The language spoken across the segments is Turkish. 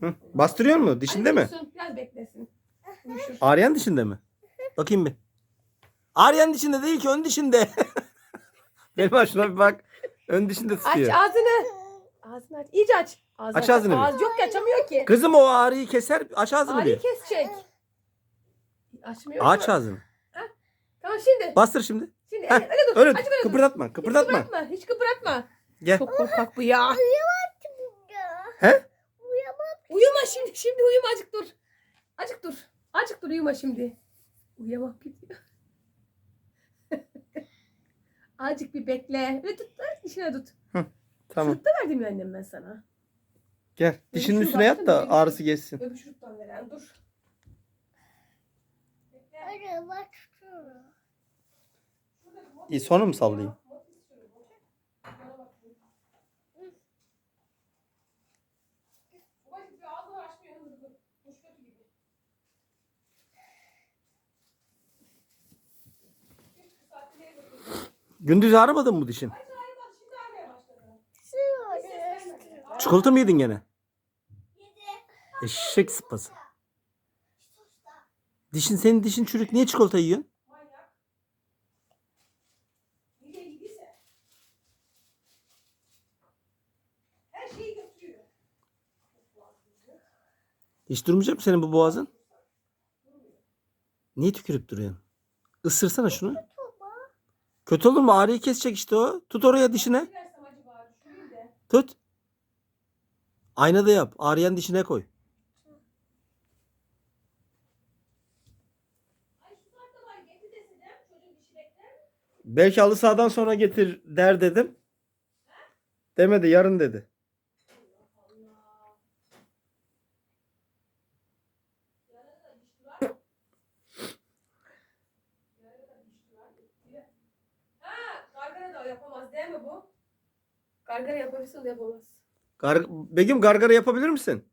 Hı. Bastırıyor mu? Dişinde mi? Dursun, Biraz beklesin. Uyuşur. Aryan dişinde mi? Bakayım bir. Aryan dişinde değil ki ön dişinde. Benim şuna bir bak. Ön dişinde Aç tutuyor. ağzını. Ağzını aç. İyice aç. Ağzını Aç ağzını bir. Ağız yok ki açamıyor ki. Kızım o ağrıyı keser. Aç ağzını Ağrıyı bir. kesecek. Açmıyor Aç mu? ağzını. Tamam şimdi. Bastır şimdi. Şimdi Heh, öyle dur. Öyle Acı böyle dur. kıpırdatma. Hiç Kıpırdatma. kıpırdatma. Hiç kıpırdatma. Gel. Çok korkak bu ya. He? Uyuma şimdi. Şimdi uyuma acık dur. Acık dur. Acık dur uyuma şimdi. Uyuyamak gidiyor. Azıcık bir bekle. Ve tut dişine tut. Tamam. Şurupta verdim ya annem ben sana. Gel. Dişinin şunu üstüne yat da ağrısı geçsin. Öbür şuruptan veren dur. İyi sonra mı sallayayım? Gündüz ağrımadı mı dişin? Çikolata mı yedin gene? Eşek sıpası. Dişin senin dişin çürük. Niye çikolata yiyorsun? Hiç durmayacak mı senin bu boğazın? Niye tükürüp duruyorsun? Isırsana şunu. Kötü olur mu? Ağrıyı kesecek işte o. Tut oraya dişine. Tut. Aynada yap. Ağrıyan dişine koy. Belki halı sahadan sonra getir der dedim. Demedi yarın dedi. Ha, gargara da yapamaz değil mi bu? Gargara yapabilirsin de yapamaz. Gar Begüm gargara yapabilir misin?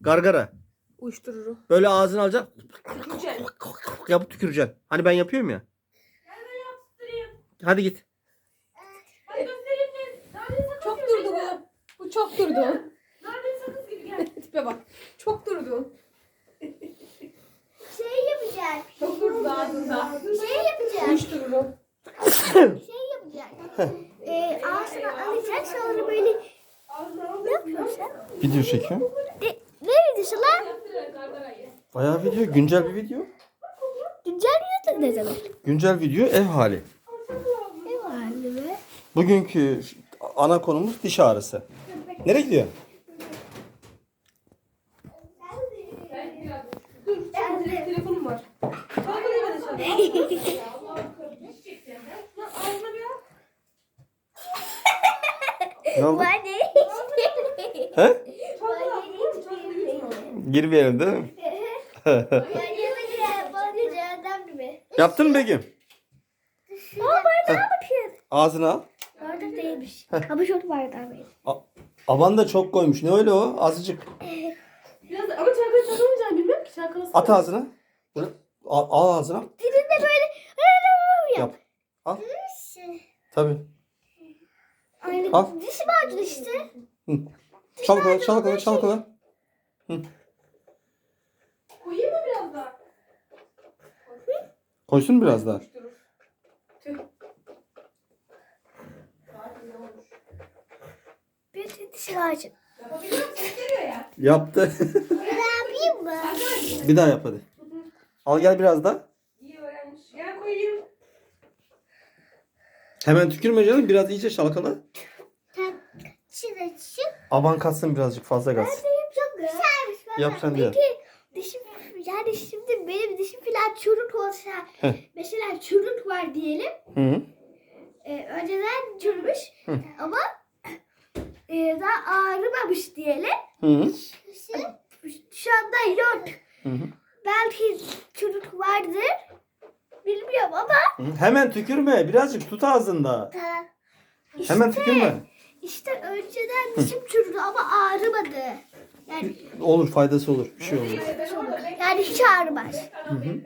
Gargara. Uyuştururu. Böyle ağzını alacaksın. Güzel. Yapıp tüküreceksin. Hani ben yapıyorum ya. Hadi git. Çok durdu bu. Bu çok durdu. Tipe bak. Çok durdu. Şey yapacak. Çok durdu ağzında. Şey yapacak. Uyuştururu. Şey yapacak. Ee, ağzına alacak sonra böyle ne yapıyorsun? Video çekiyor. De, ne videosu lan? Bayağı video. Güncel bir video. Güncel YouTube ne zaman? Güncel video ev hali. Ne vardı be? Bugünkü ana konumuz diş ağrısı. Nereye direkt telefonum var. Gargarayı ver aşağıya. Lan ağzına bir al. Oldu? Ne? He? Girmeyelim değil mi? Yaptın mı Begüm? Baba ben ne yapayım? Ağzını al. Bardak değilmiş. Ama çok bardak benim. A- Aban da çok koymuş. Ne öyle o? Azıcık. Biraz ama çalkala çalamayacağım bilmiyorum ki çalkalasın. At ağzına. Bunu al, al ağzına. Dilinde böyle Yap. Al. Tabii. Aynı Al. diş macunu işte. Çalkala, çalkala, çalkala. Koyayım mı biraz daha? Koysun biraz daha. Bir diş macunu. Yapabiliyor musun? Geliyor ya. Yaptı. Ne yapayım mı? bir daha yap hadi. Al gel biraz daha. İyi öğrenmiş. Ya koyayım. Hemen tükürme canım. Biraz iyice dişim Aban katsın birazcık fazla katsın. çok güzelmiş. Ben Yap sen de yap. Peki dişim yani şimdi benim dişim falan çürük olsa Heh. mesela çürük var diyelim. Hı -hı. Ee, önceden çürümüş Hı. ama e, daha ağrımamış diyelim. Hı -hı. Şu anda yok. Hı -hı. Belki çürük vardır hemen tükürme. Birazcık tut ağzında. İşte, hemen tükürme. İşte önceden dişim çürüdü ama ağrımadı. Yani Olur faydası olur. Bir şey olur. yani hiç ağrımaz. Hı hı.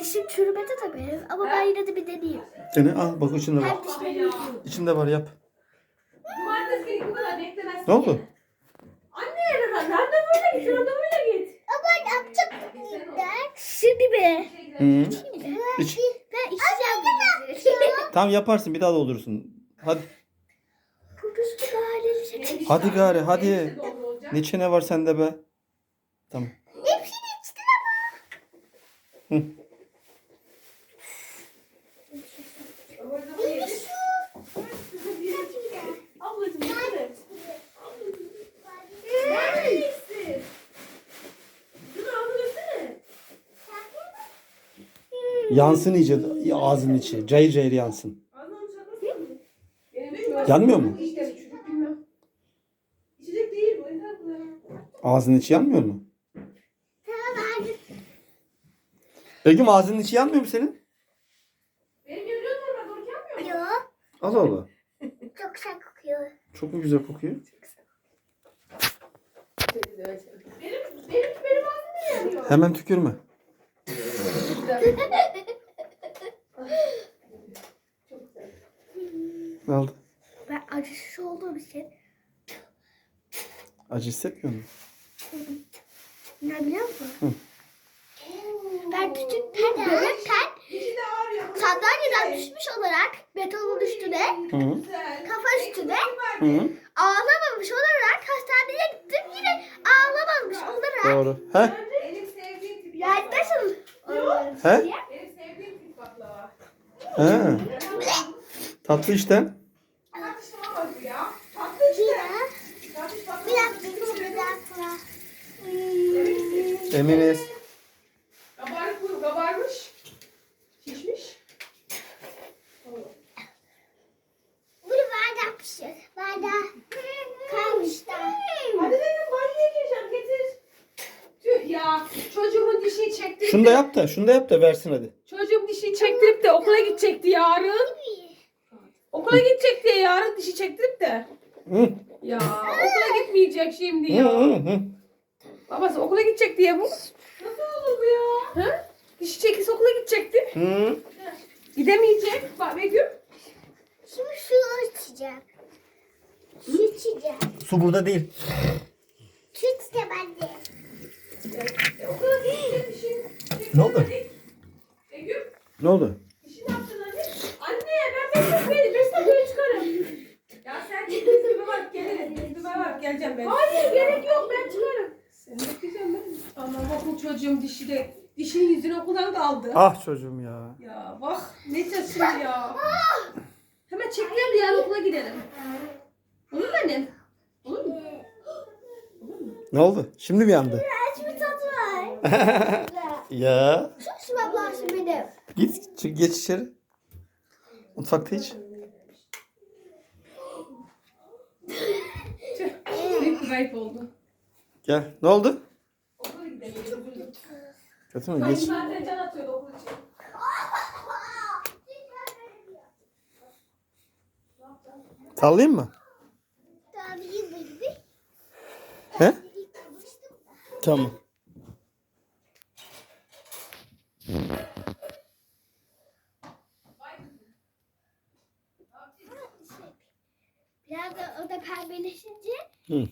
Dişim çürümedi tabii ama ben yine de bir deneyeyim. Dene al bak içinde var. İçinde var yap. Ne oldu? Anne randevu böyle git. Randevu böyle git. Ama yapacak mıyım? Şimdi mi? Hı. İç. Ben içeceğim. Tamam yaparsın bir daha doldurursun. Hadi. Kutusu galeli şeker. Hadi gari hadi. Ne çene var sende be? Tamam. Hepsini içtin ama. Orada Yansın iyice ağzın içi. Cayır cayır yansın. Yanmıyor mu? İşte çocuk bilmem. İçecek değil bu. Yeter bu ya. Ağzın içi yanmıyor mu? Begüm ağzının içi yanmıyor mu senin? Yok. Allah Allah. Çok güzel kokuyor. Çok mu güzel kokuyor? Benim, benim, Hemen tükürme. Ne oldu? Ben acısız olduğum için Acı hissetmiyor musun? ne biliyor musun? Ben küçükken bebekken sandalyeden düşmüş olarak betonun üstüne, Hı Güzel. kafa üstüne hı. ağlamamış olarak hastaneye gittim. Yine ağlamamış olarak. Doğru. He? Benim sevdiğim tip Yani baklava. nasıl? He? He. Tatlı işte. Eminiz. Kabarık bu. Kabarmış. Şişmiş. Bunu bardak pişir. Bardak kalmış da. Hadi dedim. Tüh ya. Çocuğumun dişini çektirip Şunu da yap da, şunu da yap da versin hadi. Çocuğum dişini çektirip de okula gidecekti yarın. Okula gidecek diye yarın dişi çektirip de. Hı. Ya okula gitmeyecek şimdi Hı ya. hı hı. Babası okula gidecek diye bu. Nasıl olur bu ya? Hı? Dişi çekilse okula gidecekti. Hı. Gidemeyecek. Bak Begüm. Şimdi su içeceğim. Su içeceğim. Su burada değil. Su içte bende. E, okula gidecek dişini. Ne oldu? Begüm. Ne oldu? Dişini yaptın anne. Anne ben beş dakikaya, beş dakikaya çıkarım. Ya sen git dizime bak gelirim. Dizime bak geleceğim ben. Hayır gerek yok ben çıkarım. Sen bekleyeceğim ben. Ama bakın çocuğum dişi de. Dişinin yüzünü okuldan kaldı. Ah çocuğum ya. Ya bak ne şimdi ya. Hemen de yarın okula gidelim. Olur mu annem? Olur mu? Ne oldu? Şimdi mi yandı? Hiçbir tat var. Ya. Şu babası benim. Git çık geç içeri. Mutfakta iç. Bir kayıp oldu. Gel. Ne oldu? Kötü mü? Geç. zaten can atıyordu okul için. Sallayayım mı? He? Tamam. Biraz pembeleşince Hı.